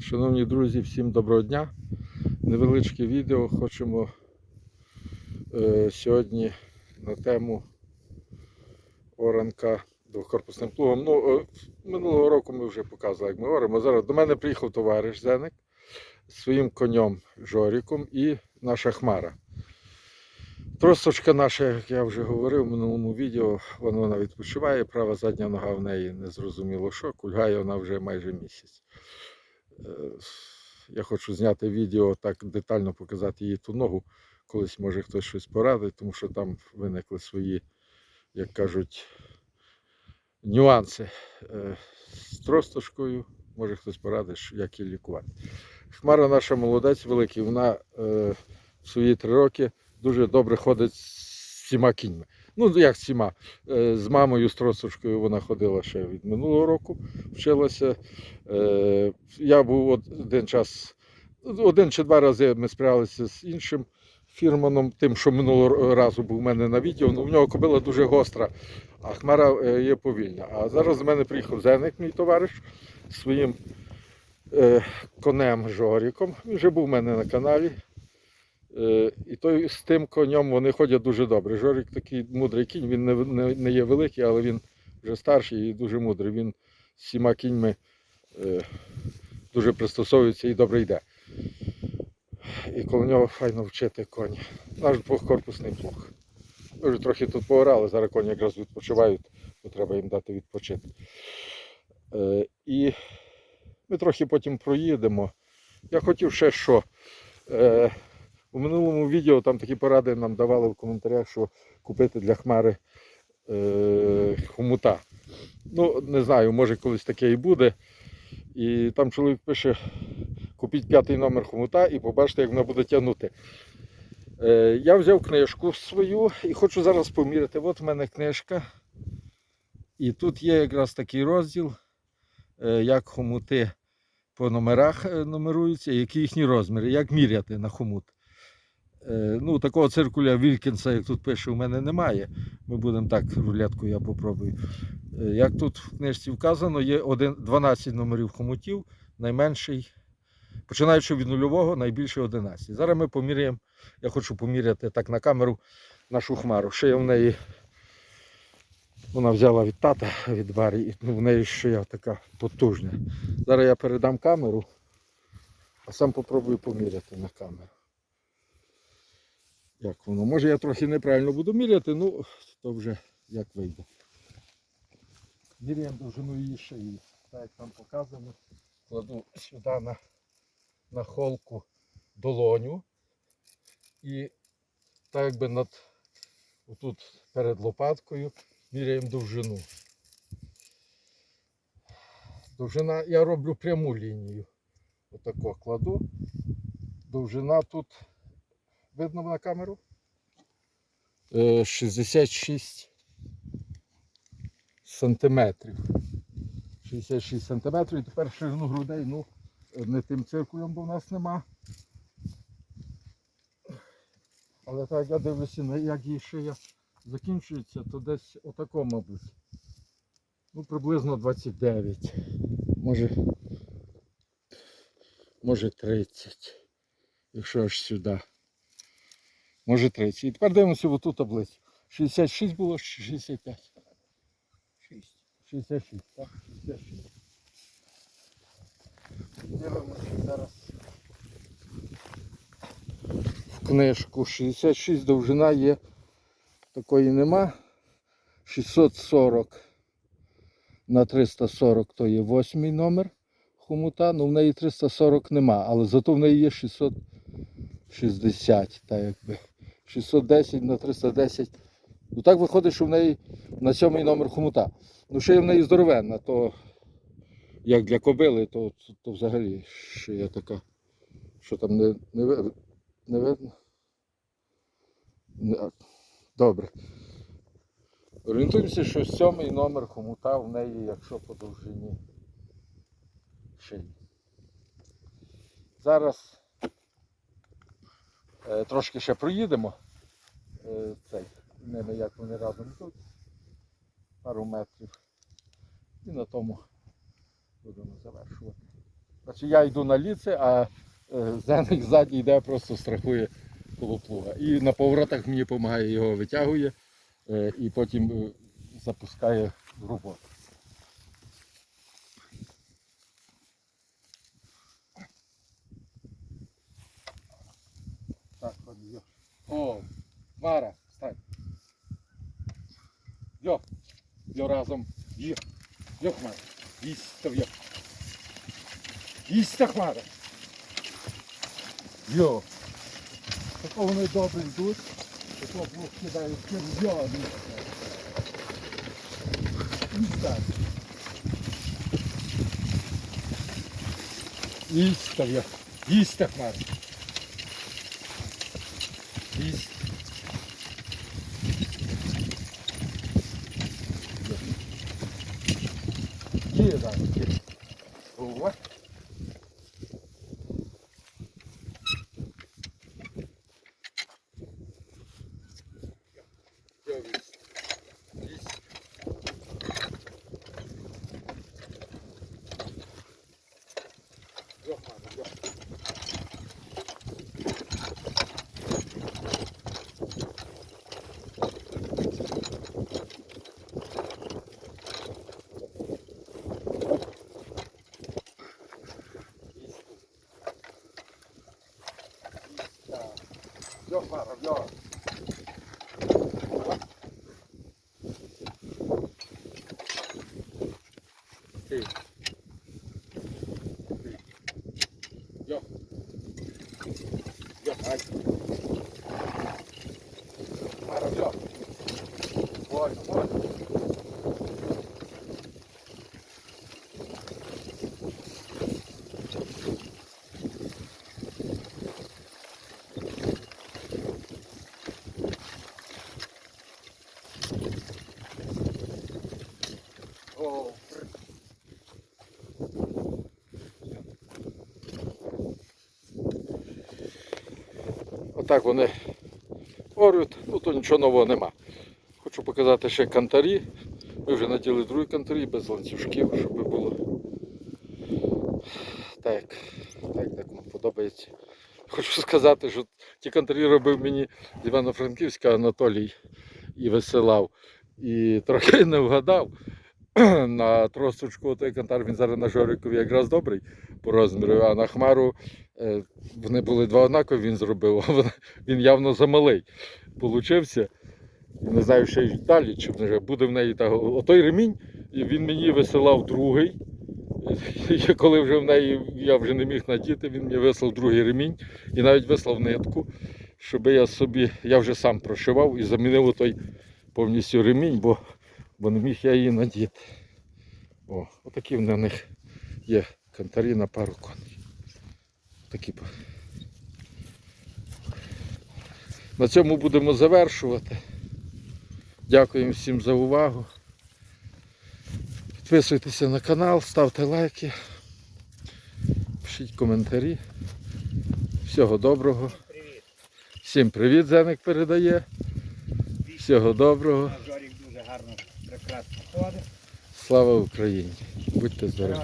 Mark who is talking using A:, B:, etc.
A: Шановні друзі, всім доброго дня. Невеличке відео хочемо е, сьогодні на тему оранка двохкорпусним плугом. Ну, е, минулого року ми вже показували, як ми оремо. Зараз до мене приїхав товариш Зеник з своїм конем Жоріком і наша хмара. Тросочка наша, як я вже говорив в минулому відео, вона, вона відпочиває, права задня нога в неї не зрозуміло що, кульгає вона вже майже місяць. Е, Я хочу зняти відео, так детально показати її ту ногу. Колись може хтось щось порадить, тому що там виникли свої, як кажуть, нюанси Е, з тросточкою. Може хтось порадить, як її лікувати. Хмара наша молодець великий, вона е, в свої три роки дуже добре ходить з всіма кіньми. Ну, як з всіма. Е, з мамою, з тросточкою вона ходила ще від минулого року, вчилася. Е, я був один час, один чи два рази ми справилися з іншим фірманом, тим, що минулого разу був у мене на відео. Ну, в нього кобила дуже гостра, а хмара е, є повільна. А зараз до мене приїхав Зеник, мій товариш, своїм конем Жоріком. Він вже був у мене на каналі. Е, і той з тим конем вони ходять дуже добре. Жорік такий мудрий кінь, він не, не, не є великий, але він вже старший і дуже мудрий. Він з всіма кіньми е, дуже пристосовується і добре йде. І коло нього файно вчити коні. Наш двохкорпусний плуг. Ми вже трохи тут поорали, зараз коні якраз відпочивають, то треба їм дати відпочити. Е, і ми трохи потім проїдемо. Я хотів ще що. Е, у минулому відео там такі поради нам давали в коментарях, що купити для хмари е, хомута. Ну, не знаю, може колись таке і буде. І там чоловік пише: купіть п'ятий номер хомута і побачите, як вона буде тягнути. Е, я взяв книжку свою і хочу зараз поміряти. От в мене книжка. І тут є якраз такий розділ, е, як хомути по номерах е, нумеруються, які їхні розміри, як міряти на хомут. Е, Ну, такого циркуля Вількінса, як тут пише, у мене немає. Ми будемо так, рулетку я попробую. Е, Як тут в книжці вказано, є один, 12 номерів хомутів, найменший, починаючи від нульового, найбільший 11. Зараз ми поміряємо, я хочу поміряти так на камеру нашу хмару. Шия в неї, вона взяла від тата, від Барі, і ну, в неї шия така потужна. Зараз я передам камеру, а сам попробую поміряти на камеру. Як воно? Може я трохи неправильно буду міряти, ну то вже як вийде. Міряємо довжину її шиї. Так як там показано, кладу сюди на, на холку долоню і так якби над отут перед лопаткою міряємо довжину. Довжина, я роблю пряму лінію. Отако кладу. Довжина тут видно на камеру. Е, 66 сантиметрів. 66 сантиметрів. І тепер ширину грудей, ну, не тим циркулем, бо в нас нема. Але так я дивлюся, як її шия закінчується, то десь отако, мабуть. Ну, приблизно 29. Може, може 30. Якщо аж сюди. Може 30. І тепер дивимося в ту таблицю. 66 було 65? 6. 66, так? 66. Дивимося зараз. В книжку 66 довжина є. Такої нема. 640 на 340 то є восьмий номер хомута. Ну в неї 340 нема, але зато в неї є 660, так якби. 610 на 310. Ну так виходить, що в неї на сьомий номер хомута. Ну ще й в неї здоровенна, то як для кобили, то, то, взагалі ще є така, що там не, не, не видно. Не- Добре. Орієнтуємося, що сьомий номер хомута в неї, якщо по довжині шиї. Зараз трошки ще проїдемо. Е, цей, ними як вони разом йдуть. Пару метрів. І на тому будемо завершувати. Значить, я йду на ліце, а е, зеник ззаді йде, просто страхує коло плуга. І на поворотах мені допомагає, його витягує е, і потім е, запускає в роботу. Так, от йо. О, Мара, встань. Йо, йо разом. Йо, йо, Хмара. Їсть йо. Їсть Хмара. Йо. Такого вони добре йдуть. Такого блок кір. Йо, Їсть так. Їсть йо. Їсть Хмара. Йо, Мара, йо. О, Отак вони орють, ну то нічого нового нема. Хочу показати ще кантарі. Ми вже наділи другі кантарі без ланцюжків, щоб було так, так, як вам подобається. Хочу сказати, що ті кантарі робив мені з Івано-Франківська Анатолій і висилав. І трохи не вгадав. На тросточку той кантар він зараз на жорикові якраз добрий по розміру, а на хмару е, вони були два однакові, він зробив, а він явно замалий получився. Не знаю, ще й далі, чи буде в неї та отой ремінь, він мені висилав другий. І коли вже в неї я вже не міг надіти, він мені вислав другий ремінь і навіть вислав нитку, щоб я собі, я вже сам прошивав і замінив той повністю ремінь, бо, бо не міг я її надіти. О, отакі в них є кантарі на пару коней. Такі. На цьому будемо завершувати. Дякуємо всім за увагу. Підписуйтеся на канал, ставте лайки, пишіть коментарі. Всього доброго. Всім привіт, Зеник передає. Всього доброго.
B: На Жорік дуже гарно, прекрасно ходить.
A: Слава Україні! Будьте здорові!